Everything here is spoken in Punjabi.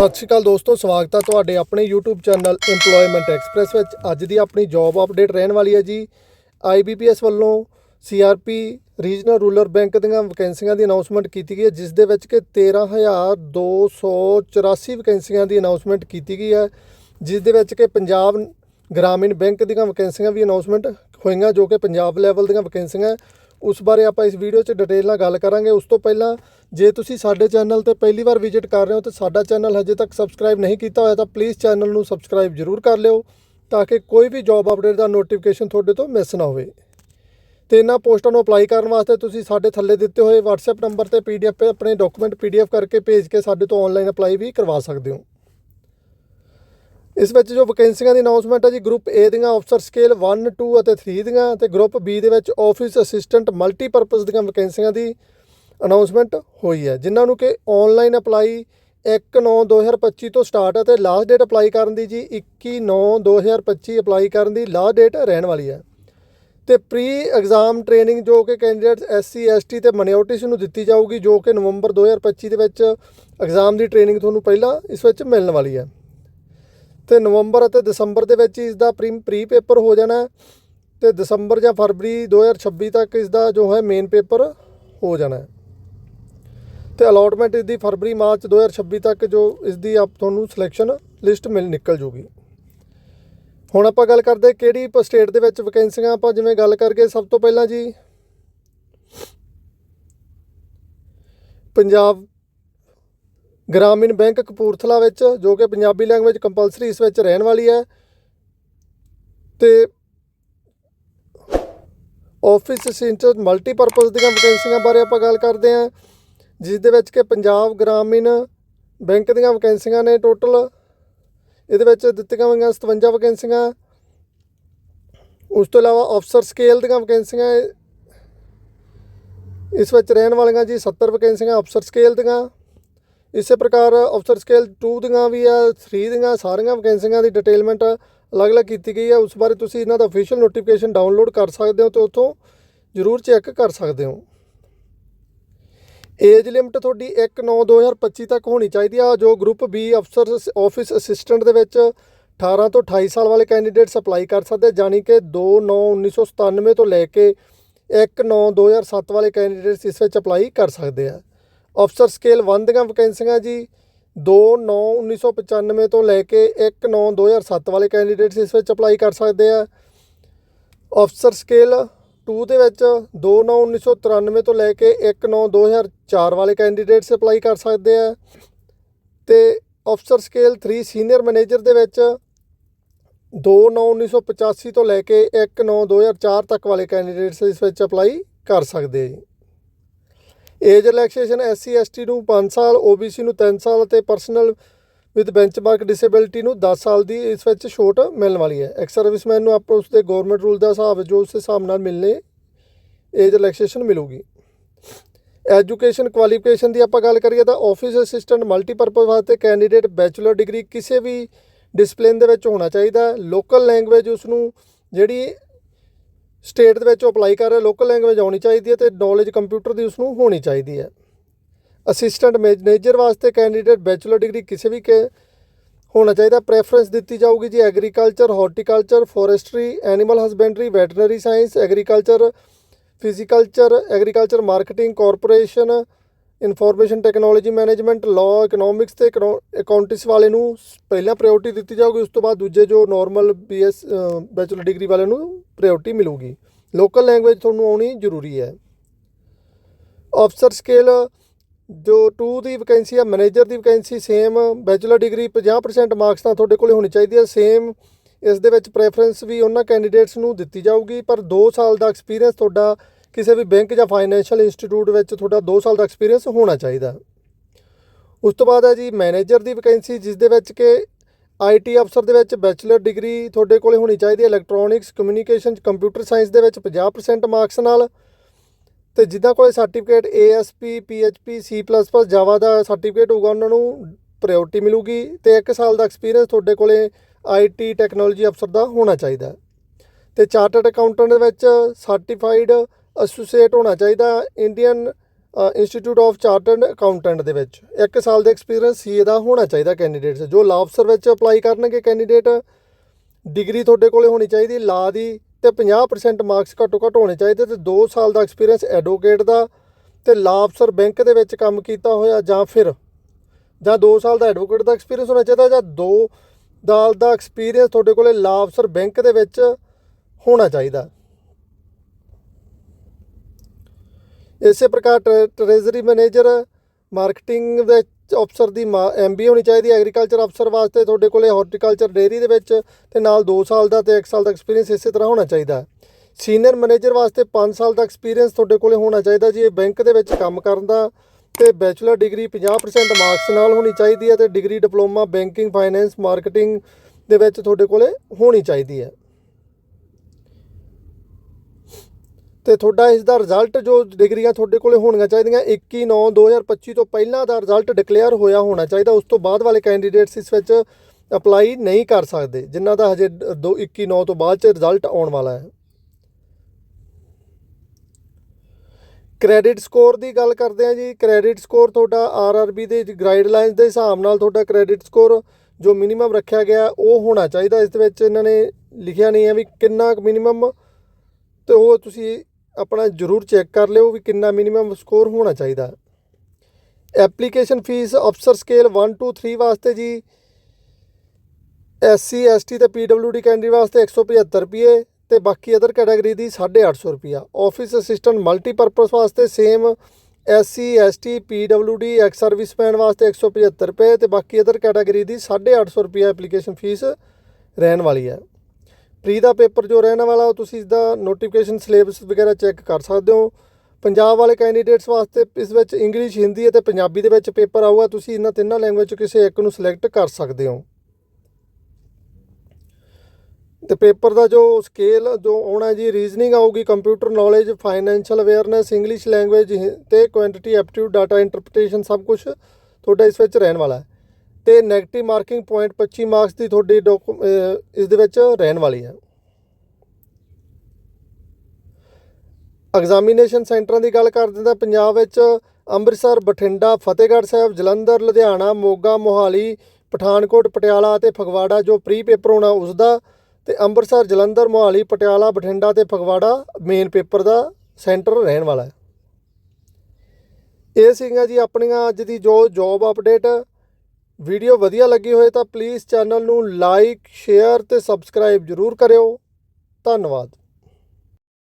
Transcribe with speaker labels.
Speaker 1: ਸਤਿ ਸ਼੍ਰੀ ਅਕਾਲ ਦੋਸਤੋ, ਸਵਾਗਤ ਹੈ ਤੁਹਾਡੇ ਆਪਣੇ YouTube ਚੈਨਲ EMPLOYMENT ਐਕਸਪ੍ਰੈਸ ਵਿੱਚ। ਅੱਜ ਦੀ ਆਪਣੀ ਜੌਬ ਅਪਡੇਟ ਰਹਿਣ ਵਾਲੀ ਹੈ ਜੀ। IBPS ਵੱਲੋਂ CRP ਰੀਜਨਲ ਰੂਰਲ ਬੈਂਕ ਦੀਆਂ ਵੈਕੈਂਸੀਆਂ ਦੀ ਅਨਾਉਂਸਮੈਂਟ ਕੀਤੀ ਗਈ ਹੈ, ਜਿਸ ਦੇ ਵਿੱਚ ਕਿ 13284 ਵੈਕੈਂਸੀਆਂ ਦੀ ਅਨਾਉਂਸਮੈਂਟ ਕੀਤੀ ਗਈ ਹੈ, ਜਿਸ ਦੇ ਵਿੱਚ ਕਿ ਪੰਜਾਬ ਗ੍ਰਾਮੀਣ ਬੈਂਕ ਦੀਆਂ ਵੈਕੈਂਸੀਆਂ ਵੀ ਅਨਾਉਂਸਮੈਂਟ ਹੋਈਆਂ, ਜੋ ਕਿ ਪੰਜਾਬ ਲੈਵਲ ਦੀਆਂ ਵੈਕੈਂਸੀਆਂ ਉਸ ਬਾਰੇ ਆਪਾਂ ਇਸ ਵੀਡੀਓ 'ਚ ਡਿਟੇਲ ਨਾਲ ਗੱਲ ਕਰਾਂਗੇ। ਉਸ ਤੋਂ ਪਹਿਲਾਂ ਜੇ ਤੁਸੀਂ ਸਾਡੇ ਚੈਨਲ ਤੇ ਪਹਿਲੀ ਵਾਰ ਵਿਜ਼ਿਟ ਕਰ ਰਹੇ ਹੋ ਤੇ ਸਾਡਾ ਚੈਨਲ ਹਜੇ ਤੱਕ ਸਬਸਕ੍ਰਾਈਬ ਨਹੀਂ ਕੀਤਾ ਹੋਇਆ ਤਾਂ ਪਲੀਜ਼ ਚੈਨਲ ਨੂੰ ਸਬਸਕ੍ਰਾਈਬ ਜ਼ਰੂਰ ਕਰ ਲਿਓ ਤਾਂ ਕਿ ਕੋਈ ਵੀ ਜੌਬ ਅਪਡੇਟ ਦਾ ਨੋਟੀਫਿਕੇਸ਼ਨ ਤੁਹਾਡੇ ਤੋਂ ਮਿਸ ਨਾ ਹੋਵੇ। ਤੇ ਇਹਨਾਂ ਪੋਸਟਾਂ ਨੂੰ ਅਪਲਾਈ ਕਰਨ ਵਾਸਤੇ ਤੁਸੀਂ ਸਾਡੇ ਥੱਲੇ ਦਿੱਤੇ ਹੋਏ WhatsApp ਨੰਬਰ ਤੇ PDF ਤੇ ਆਪਣੇ ਡਾਕੂਮੈਂਟ PDF ਕਰਕੇ ਭੇਜ ਕੇ ਸਾਡੇ ਤੋਂ ਆਨਲਾਈਨ ਅਪਲਾਈ ਵੀ ਕਰਵਾ ਸਕਦੇ ਹੋ। ਇਸ ਵਿੱਚ ਜੋ ਵੈਕੈਂਸੀਆਂ ਦੀ ਅਨਾਉਂਸਮੈਂਟ ਹੈ ਜੀ ਗਰੁੱਪ A ਦੀਆਂ ਅਫਸਰ ਸਕੇਲ 1 2 ਅਤੇ 3 ਦੀਆਂ ਤੇ ਗਰੁੱਪ B ਦੇ ਵਿੱਚ ਆਫਿਸ ਅਸਿਸਟੈਂਟ ਮਲਟੀਪਰਪਸ ਦੀਆਂ ਵੈਕੈਂਸੀਆਂ ਦੀ ਅਨਾਉਂਸਮੈਂਟ ਹੋਈ ਹੈ, ਜਿਨ੍ਹਾਂ ਨੂੰ ਕਿ ਆਨਲਾਈਨ ਅਪਲਾਈ 1/9/2025 ਤੋਂ ਸਟਾਰਟ ਹੈ ਤੇ ਲਾਸਟ ਡੇਟ ਅਪਲਾਈ ਕਰਨ ਦੀ ਜੀ 21/9/2025 ਅਪਲਾਈ ਕਰਨ ਦੀ ਲਾਸਟ ਡੇਟ ਰਹਿਣ ਵਾਲੀ ਹੈ। ਤੇ ਪ੍ਰੀ ਐਗਜ਼ਾਮ ਟ੍ਰੇਨਿੰਗ ਜੋ ਕਿ ਕੈਂਡੀਡੇਟਸ ਐਸਸੀ ਐਸਟੀ ਤੇ ਮਾਈਨੋਰਟੀਜ਼ ਨੂੰ ਦਿੱਤੀ ਜਾਊਗੀ, ਜੋ ਕਿ ਨਵੰਬਰ 2025 ਦੇ ਵਿੱਚ ਐਗਜ਼ਾਮ ਦੀ ਟ੍ਰੇਨਿੰਗ ਤੁਹਾਨੂੰ ਪਹਿਲਾਂ ਇਸ ਵਿੱਚ ਮਿਲਣ ਵਾਲੀ ਹੈ। ਤੇ ਨਵੰਬਰ ਅਤੇ ਦਸੰਬਰ ਦੇ ਵਿੱਚ ਇਸ ਦਾ ਪ੍ਰੀ ਪ੍ਰੀ ਪੇਪਰ ਹੋ ਜਾਣਾ ਹੈ ਤੇ ਦਸੰਬਰ ਜਾਂ ਫਰਵਰੀ 2026 ਤੱਕ ਇਸ ਦਾ ਜੋ ਹੈ ਮੇਨ ਪੇਪਰ ਹੋ ਜਾਣਾ ਤੇ ਅਲੋਟਮੈਂਟ ਇਸ ਦੀ ਫਰਵਰੀ, ਮਾਰਚ 2026 ਤੱਕ ਜੋ ਇਸ ਦੀ ਆਪ ਤੁਹਾਨੂੰ ਸਿਲੈਕਸ਼ਨ ਲਿਸਟ ਮਿਲ ਨਿਕਲ ਜੂਗੀ। ਹੁਣ ਆਪਾਂ ਗੱਲ ਕਰਦੇ ਕਿਹੜੀ ਸਟੇਟ ਦੇ ਵਿੱਚ ਵੈਕੈਂਸੀਆਂ ਆਪਾਂ ਜਿਵੇਂ ਗੱਲ ਕਰਕੇ ਸਭ ਤੋਂ ਪਹਿਲਾਂ ਜੀ, ਪੰਜਾਬ ਗ੍ਰਾਮੀਣ ਬੈਂਕ ਕਪੂਰਥਲਾ ਵਿੱਚ, ਜੋ ਕਿ ਪੰਜਾਬੀ ਲੈਂਗੁਏਜ ਕੰਪਲਸਰੀ ਇਸ ਵਿੱਚ ਰਹਿਣ ਵਾਲੀ ਹੈ। ਤੇ ਆਫਿਸ ਅਸਿਸਟੈਂਟ ਮਲਟੀਪਰਪਸ ਦੀਆਂ ਵੈਕੈਂਸੀਆਂ ਬਾਰੇ ਆਪਾਂ ਗੱਲ ਕਰਦੇ ਹਾਂ। ਜਿਸ ਦੇ ਵਿੱਚ ਕਿ ਪੰਜਾਬ ਗ੍ਰਾਮੀਣ ਬੈਂਕ ਦੀਆਂ ਵੈਕੈਂਸੀਆਂ ਨੇ ਟੋਟਲ ਇਹਦੇ ਵਿੱਚ ਦਿੱਤੀਆਂ ਹੋਈਆਂ 57 ਵੈਕੈਂਸੀਆਂ। ਉਸ ਤੋਂ ਇਲਾਵਾ ਅਫਸਰ ਸਕੇਲ ਦੀਆਂ ਵੈਕੈਂਸੀਆਂ ਇਸ ਵਿੱਚ ਰਹਿਣ ਵਾਲੀਆਂ ਜੀ 70 ਵੈਕੈਂਸੀਆਂ ਅਫਸਰ ਸਕੇਲ ਦੀਆਂ। ਇਸੇ ਪ੍ਰਕਾਰ ਅਫਸਰ ਸਕੇਲ 2 ਦੀਆਂ ਵੀ ਆ 3 ਦੀਆਂ, ਸਾਰੀਆਂ ਵੈਕੈਂਸੀਆਂ ਦੀ ਡਿਟੇਲਮੈਂਟ ਅਲੱਗ-ਅਲੱਗ ਕੀਤੀ ਗਈ ਹੈ ਉਸ ਬਾਰੇ ਤੁਸੀਂ ਇਹਨਾਂ ਦਾ ਅਫੀਸ਼ੀਅਲ ਨੋਟੀਫਿਕੇਸ਼ਨ ਡਾਊਨਲੋਡ ਕਰ ਸਕਦੇ ਹੋ ਤੇ ਉੱਥੋਂ ਜ਼ਰੂਰ ਚੈੱਕ ਕਰ ਸਕਦੇ ਹੋ। ਏਜ ਲਿਮਟ ਤੁਹਾਡੀ 1/9/2025 ਤੱਕ ਹੋਣੀ ਚਾਹੀਦੀ ਆ। ਜੋ ਗਰੁੱਪ ਬੀ ਅਫਸਰ ਆਫਿਸ ਅਸਿਸਟੈਂਟ ਦੇ ਵਿੱਚ 18 ਤੋਂ 28 ਸਾਲ ਵਾਲੇ ਕੈਂਡੀਡੇਟਸ ਅਪਲਾਈ ਕਰ ਸਕਦੇ ਜਾਨੀ ਕਿ 2/9/1997 ਤੋਂ ਲੈ ਕੇ 1/9/2007 ਵਾਲੇ ਕੈਂਡੀਡੇਟਸ ਇਸ ਵਿੱਚ ਅਪਲਾਈ ਕਰ ਸਕਦੇ ਆ। ਅਫਸਰ ਸਕੇਲ 1 ਦੀਆਂ ਵੈਕੈਂਸੀਆਂ ਜੀ। 2/9/1995 ਤੋਂ ਲੈ ਕੇ 1/9/2007 ਵਾਲੇ ਕੈਂਡੀਡੇਟਸ ਇਸ ਵਿੱਚ ਅਪਲਾਈ ਕਰ ਸਕਦੇ ਆ। ਅਫਸਰ ਸਕੇਲ 2 ਦੇ ਵਿੱਚ 2/9/1993 ਤੋਂ ਲੈ ਕੇ 1/9/2004 ਵਾਲੇ ਕੈਂਡੀਡੇਟਸ ਅਪਲਾਈ ਕਰ ਸਕਦੇ ਆ। ਤੇ ਅਫਸਰ ਸਕੇਲ 3 ਸੀਨੀਅਰ ਮੈਨੇਜਰ ਦੇ ਵਿੱਚ 2/9/1985 ਤੋਂ ਲੈ ਕੇ 1/9/2004 ਤੱਕ ਵਾਲੇ ਕੈਂਡੀਡੇਟਸ ਇਸ ਵਿੱਚ ਅਪਲਾਈ ਕਰ ਸਕਦੇ ਆ ਜੀ। ਏਜ ਰਿਲੈਕਸੇਸ਼ਨ ਐਸਸੀ ਐਸਟੀ ਨੂੰ 5 ਸਾਲ ਓਬੀਸੀ ਨੂੰ 3 ਸਾਲ ਅਤੇ ਪਰਸਨਲ ਵਿਦ ਬੈਂਚਮਾਰਕ ਡਿਸੇਬਿਲਿਟੀ ਨੂੰ 10 ਸਾਲ ਦੀ ਇਸ ਵਿੱਚ ਛੋਟ ਮਿਲਣ ਵਾਲੀ ਹੈ। ਐਕਸ ਸਰਵਿਸਮੈਨ ਨੂੰ ਆਪਾਂ ਉਸ ਦੇ ਗਵਰਨਮੈਂਟ ਰੂਲ ਦਾ ਹਿਸਾਬ, ਜੋ ਉਸ ਹਿਸਾਬ ਨਾਲ ਮਿਲਨੇ ਏਜ ਰਿਲੈਕਸੇਸ਼ਨ ਮਿਲੂਗੀ। ਐਜੂਕੇਸ਼ਨ ਕੁਆਲੀਫਿਕੇਸ਼ਨ ਦੀ ਆਪਾਂ ਗੱਲ ਕਰੀਏ ਤਾਂ ਆਫਿਸ ਅਸਿਸਟੈਂਟ ਮਲਟੀਪਰਪਸ ਵਾਸਤੇ ਕੈਂਡੀਡੇਟ ਬੈਚਲਰ ਡਿਗਰੀ ਕਿਸੇ ਵੀ ਡਿਸਪਲਿਨ ਦੇ ਵਿੱਚ ਹੋਣਾ ਚਾਹੀਦਾ ਲੋਕਲ ਲੈਂਗੁਏਜ ਉਸ ਨੂੰ ਜਿਹੜੀ ਸਟੇਟ ਦੇ ਵਿੱਚ ਅਪਲਾਈ ਕਰ ਰਿਹਾ ਲੋਕਲ ਲੈਂਗੁਏਜ ਆਉਣੀ ਚਾਹੀਦੀ ਹੈ ਤੇ ਨੌਲੇਜ ਕੰਪਿਊਟਰ ਦੀ ਉਸ ਨੂੰ ਹੋਣੀ ਚਾਹੀਦੀ ਹੈ। ਅਸਿਸਟੈਂਟ ਮੈਨੇਜਰ ਵਾਸਤੇ ਕੈਂਡੀਡੇਟ ਬੈਚਲਰ ਡਿਗਰੀ ਕਿਸੇ ਵੀ ਕੇ ਹੋਣਾ ਚਾਹੀਦਾ ਪ੍ਰੈਫਰੈਂਸ ਦਿੱਤੀ ਜਾਊਗੀ ਜੀ agriculture horticulture forestry animal husbandry veterinary science agriculture pisciculture agriculture marketing corporation information technology management law economics ਤੇ ਅਕਾਊਂਟਿੰਗਸ ਵਾਲੇ ਨੂੰ ਪਹਿਲਾਂ ਪ੍ਰਾਇੋਰਟੀ ਦਿੱਤੀ ਜਾਊਗੀ, ਉਸ ਤੋਂ ਬਾਅਦ ਦੂਜੇ ਜੋ ਨਾਰਮਲ ਬੀਐਸ ਬੈਚਲਰ ਡਿਗਰੀ ਵਾਲੇ ਨੂੰ ਪ੍ਰਾਇੋਰਟੀ ਮਿਲੂਗੀ। ਲੋਕਲ ਲੈਂਗੁਏਜ ਤੁਹਾਨੂੰ ਆਉਣੀ ਜ਼ਰੂਰੀ ਹੈ। ਅਫਸਰ ਸਕੇਲ ਜੋ 2 ਦੀ ਵੈਕੈਂਸੀ ਆ ਮੈਨੇਜਰ ਦੀ vacancy same bachelor degree 50% marks ਤਾਂ ਤੁਹਾਡੇ ਕੋਲੇ ਹੋਣੀ ਚਾਹੀਦੀ ਹੈ ਸੇਮ ਇਸ ਦੇ ਵਿੱਚ ਪ੍ਰੈਫਰੈਂਸ ਵੀ ਉਹਨਾਂ ਕੈਂਡੀਡੇਟਸ ਨੂੰ ਦਿੱਤੀ ਜਾਊਗੀ, ਪਰ 2 ਸਾਲ ਦਾ ਐਕਸਪੀਰੀਅੰਸ ਤੁਹਾਡਾ ਕਿਸੇ ਵੀ ਬੈਂਕ ਜਾਂ ਫਾਈਨੈਂਸ਼ੀਅਲ ਇੰਸਟੀਟਿਊਟ ਵਿੱਚ ਤੁਹਾਡਾ 2 ਸਾਲ ਦਾ ਐਕਸਪੀਰੀਅੰਸ ਹੋਣਾ ਚਾਹੀਦਾ। ਉਸ ਤੋਂ ਬਾਅਦ ਹੈ ਜੀ ਮੈਨੇਜਰ ਦੀ ਵੈਕੈਂਸੀ ਜਿਸ ਦੇ ਵਿੱਚ ਕਿ ਆਈਟੀ ਅਫਸਰ ਦੇ ਵਿੱਚ ਬੈਚਲਰ ਡਿਗਰੀ ਤੁਹਾਡੇ ਕੋਲੇ ਹੋਣੀ ਚਾਹੀਦੀ ਹੈ ਇਲੈਕਟ੍ਰੋਨਿਕਸ ਕਮਿਊਨੀਕੇਸ਼ਨ ਕੰਪਿਊਟਰ ਸਾਇੰਸ ਦੇ ਵਿੱਚ 50% ਮਾਰਕਸ ਨਾਲ ਤੇ ਜਿੱਦਾਂ ਕੋਲੇ certificate ASP PHP C++ Java ਦਾ ਸਰਟੀਫਿਕੇਟ ਹੋਊਗਾ, ਉਹਨਾਂ ਨੂੰ ਪ੍ਰਾਇੋਰਟੀ ਮਿਲੂਗੀ ਤੇ 1 ਸਾਲ ਦਾ ਐਕਸਪੀਰੀਅੰਸ ਤੁਹਾਡੇ ਕੋਲੇ ਆਈਟੀ ਟੈਕਨੋਲੋਜੀ ਅਫਸਰ ਦਾ ਹੋਣਾ ਚਾਹੀਦਾ ਤੇ ਚਾਰਟਰਡ ਅਕਾਊਂਟੈਂਟ ਦੇ ਵਿੱਚ ਸਰਟੀਫਾਈਡ ਐਸੋਸੀਏਟ ਹੋਣਾ ਚਾਹੀਦਾ Indian institute of chartered accountant ਦੇ ਵਿੱਚ। 1 ਸਾਲ ਦਾ ਐਕਸਪੀਰੀਅੰਸ ਸੀਏ ਦਾ ਹੋਣਾ ਚਾਹੀਦਾ ਕੈਂਡੀਡੇਟਸ ਜੋ ਲਾਅ ਅਫਸਰ ਵਿੱਚ ਅਪਲਾਈ ਕਰਨਗੇ ਕੈਂਡੀਡੇਟ ਡਿਗਰੀ ਤੁਹਾਡੇ ਕੋਲੇ ਹੋਣੀ ਚਾਹੀਦੀ ਲਾ ਦੀ ਤੇ 50% ਮਾਰਕਸ ਘੱਟੋ ਘੱਟ ਹੋਣੇ ਚਾਹੀਦੇ ਤੇ 2 ਸਾਲ ਦਾ ਐਕਸਪੀਰੀਅੰਸ ਐਡਵੋਕੇਟ ਦਾ ਤੇ ਲਾਅ ਬੈਂਕ ਦੇ ਵਿੱਚ ਕੰਮ ਕੀਤਾ ਹੋਇਆ ਜਾਂ ਫਿਰ ਜਾਂ 2 ਸਾਲ ਦਾ ਐਡਵੋਕੇਟ ਦਾ ਐਕਸਪੀਰੀਅੰਸ ਹੋਣਾ ਚਾਹੀਦਾ ਜਾਂ 2 ਸਾਲ ਦਾ ਐਕਸਪੀਰੀਅੰਸ ਤੁਹਾਡੇ ਕੋਲੇ ਲਾਅ ਬੈਂਕ ਦੇ ਵਿੱਚ ਹੋਣਾ ਚਾਹੀਦਾ। ਇਸੇ ਪ੍ਰਕਾਰ ਟ੍ਰੇਜ਼ਰੀ ਮੈਨੇਜਰ ਮਾਰਕੀਟਿੰਗ ਦੇ ਅਫਸਰ ਦੀ ਐਮਬੀ ਹੋਣੀ ਚਾਹੀਦੀ ਐਗਰੀਕਲਚਰ ਅਫਸਰ ਵਾਸਤੇ। ਤੁਹਾਡੇ ਕੋਲੇ ਹਾਰਟੀਕਲਚਰ ਡੇਅਰੀ ਦੇ ਵਿੱਚ ਤੇ ਨਾਲ 2 ਸਾਲ ਦਾ ਤੇ 1 ਸਾਲ ਦਾ ਐਕਸਪੀਰੀਅੰਸ ਇਸੇ ਤਰ੍ਹਾਂ ਹੋਣਾ ਚਾਹੀਦਾ। ਸੀਨੀਅਰ ਮੈਨੇਜਰ ਵਾਸਤੇ 5 ਸਾਲ ਦਾ ਐਕਸਪੀਰੀਅੰਸ ਤੁਹਾਡੇ ਕੋਲੇ ਹੋਣਾ ਚਾਹੀਦਾ ਜੀ। ਇਹ ਬੈਂਕ ਦੇ ਵਿੱਚ ਕੰਮ ਕਰਨ ਦਾ ਤੇ ਬੈਚਲਰ ਡਿਗਰੀ 50% ਮਾਰਕਸ ਨਾਲ ਹੋਣੀ ਚਾਹੀਦੀ ਹੈ ਤੇ degree diploma banking finance marketing ਦੇ ਵਿੱਚ ਤੁਹਾਡੇ ਕੋਲੇ ਹੋਣੀ ਚਾਹੀਦੀ ਹੈ। ਤੇ ਤੁਹਾਡਾ ਇਸ ਦਾ ਰਿਜ਼ਲਟ ਜੋ ਡਿਗਰੀਆਂ ਤੁਹਾਡੇ ਕੋਲੇ ਹੋਣੀਆਂ ਚਾਹੀਦੀਆਂ 21 9 2025 ਤੋਂ ਪਹਿਲਾਂ ਦਾ ਰਿਜ਼ਲਟ ਡਿਕਲੇਅਰ ਹੋਇਆ ਹੋਣਾ ਚਾਹੀਦਾ, ਉਸ ਤੋਂ ਬਾਅਦ ਵਾਲੇ ਕੈਂਡੀਡੇਟਸ ਇਸ ਵਿੱਚ ਅਪਲਾਈ ਨਹੀਂ ਕਰ ਸਕਦੇ, ਜਿਨ੍ਹਾਂ ਦਾ ਹਜੇ 2 21 9 ਤੋਂ ਬਾਅਦ ਚ ਰਿਜ਼ਲਟ ਆਉਣ ਵਾਲਾ ਹੈ। ਕ੍ਰੈਡਿਟ ਸਕੋਰ ਦੀ ਗੱਲ ਕਰਦੇ ਹਾਂ ਜੀ ਕ੍ਰੈਡਿਟ ਸਕੋਰ ਤੁਹਾਡਾ ਆਰਆਰਬੀ ਦੇ ਗਾਈਡਲਾਈਨਸ ਦੇ ਹਿਸਾਬ ਨਾਲ ਤੁਹਾਡਾ ਕ੍ਰੈਡਿਟ ਸਕੋਰ ਜੋ ਮਿਨੀਮਮ ਰੱਖਿਆ ਗਿਆ, ਉਹ ਹੋਣਾ ਚਾਹੀਦਾ। ਇਸ ਦੇ ਵਿੱਚ ਇਹਨਾਂ ਨੇ ਲਿਖਿਆ ਨਹੀਂ ਹੈ ਵੀ ਕਿੰਨਾ ਮਿਨੀਮਮ ਤੇ ਉਹ ਤੁਸੀਂ ਆਪਣਾ ਜ਼ਰੂਰ ਚੈੱਕ ਕਰ ਲਿਓ ਵੀ ਕਿੰਨਾ ਮਿਨੀਮਮ ਸਕੋਰ ਹੋਣਾ ਚਾਹੀਦਾ। ਐਪਲੀਕੇਸ਼ਨ ਫੀਸ ਅਫਸਰ ਸਕੇਲ 1 2 3 ਵਾਸਤੇ ਜੀ। ਐਸਸੀ ਐਸਟੀ ਤੇ ਪੀਡਬਲਯੂਡੀ ਕੈਂਡੀਡੇਟ ਵਾਸਤੇ 175 ਰੁਪਏ ਤੇ ਬਾਕੀ ਅਦਰ ਕੈਟਾਗਰੀ ਦੀ 850 ਰੁਪਿਆ ਆਫਿਸ ਅਸਿਸਟੈਂਟ ਮਲਟੀਪਰਪਸ ਵਾਸਤੇ same SC ST PWD ex serviceman ਵਾਸਤੇ 175 ਰੁਪਏ ਤੇ ਬਾਕੀ ਅਦਰ ਕੈਟਾਗਰੀ ਦੀ 850 ਰੁਪਿਆ ਐਪਲੀਕੇਸ਼ਨ ਫੀਸ ਰਹਿਣ ਵਾਲੀ ਹੈ। ਪ੍ਰੀ ਦਾ ਪੇਪਰ ਜੋ ਰਹਿਣ ਵਾਲਾ, ਉਹ ਤੁਸੀਂ ਇਸਦਾ ਨੋਟੀਫਿਕੇਸ਼ਨ ਸਿਲੇਬਸ ਵਗੈਰਾ ਚੈੱਕ ਕਰ ਸਕਦੇ ਹੋ। ਪੰਜਾਬ ਵਾਲੇ ਕੈਂਡੀਡੇਟਸ ਵਾਸਤੇ ਇਸ ਵਿੱਚ ਇੰਗਲਿਸ਼ ਹਿੰਦੀ ਅਤੇ ਪੰਜਾਬੀ ਦੇ ਵਿੱਚ ਪੇਪਰ ਆਊਗਾ। ਤੁਸੀਂ ਇਹਨਾਂ ਤਿੰਨਾਂ ਲੈਂਗੁਏਜ ਚੋਂ ਕਿਸੇ ਇੱਕ ਨੂੰ ਸਿਲੈਕਟ ਕਰ ਸਕਦੇ ਹੋ। ਤੇ ਪੇਪਰ ਦਾ ਜੋ ਸਕੇਲ ਜੋ ਆਉਣਾ ਜੀ ਰੀਜ਼ਨਿੰਗ ਆਊਗੀ computer knowledge financial awareness English language ਤੇ ਕੁਆਂਟੀਟੀ ਐਪਟੀਟਿਊਡ ਡਾਟਾ ਇੰਟਰਪ੍ਰੀਟੇਸ਼ਨ ਸਭ ਕੁਝ ਤੁਹਾਡਾ ਇਸ ਵਿੱਚ ਰਹਿਣ ਵਾਲਾ ਹੈ। ਤੇ 네ਗੇਟਿਵ ਮਾਰਕਿੰਗ ਪੁਆਇੰਟ 25 ਮਾਰਕਸ ਦੀ ਤੁਹਾਡੀ ਡਾਕੂ- ਇਸ ਦੇ ਵਿੱਚ ਰਹਿਣ ਵਾਲੀ ਹੈ। ਐਗਜ਼ਾਮੀਨੇਸ਼ਨ ਸੈਂਟਰਾਂ ਦੀ ਗੱਲ ਕਰ ਦਿੰਦਾ, ਪੰਜਾਬ ਵਿੱਚ ਅੰਮ੍ਰਿਤਸਰ, ਬਠਿੰਡਾ, ਫਤਿਹਗੜ੍ਹ ਸਾਹਿਬ, ਜਲੰਧਰ, ਲੁਧਿਆਣਾ, ਮੋਗਾ, ਮੋਹਾਲੀ, ਪਠਾਨਕੋਟ, ਪਟਿਆਲਾ ਅਤੇ ਫਗਵਾੜਾ, ਜੋ ਪ੍ਰੀ ਪੇਪਰ ਹੋਣਾ ਉਸ ਦਾ ਤੇ ਅੰਮ੍ਰਿਤਸਰ, ਜਲੰਧਰ, ਮੋਹਾਲੀ, ਪਟਿਆਲਾ, ਬਠਿੰਡਾ ਤੇ ਫਗਵਾੜਾ ਮੇਨ ਪੇਪਰ ਦਾ ਸੈਂਟਰ ਰਹਿਣ ਵਾਲਾ ਹੈ। ਇਹ ਸੀਗਾ ਜੀ ਆਪਣੀਆਂ ਅੱਜ ਦੀ ਜੋ ਜੌਬ ਅਪਡੇਟ ਵੀਡੀਓ ਵਧੀਆ ਲੱਗੀ ਹੋਏ ਤਾਂ ਪਲੀਜ਼ ਚੈਨਲ ਨੂੰ ਲਾਈਕ ਸ਼ੇਅਰ ਤੇ ਸਬਸਕ੍ਰਾਈਬ ਜ਼ਰੂਰ ਕਰਿਓ। ਧੰਨਵਾਦ।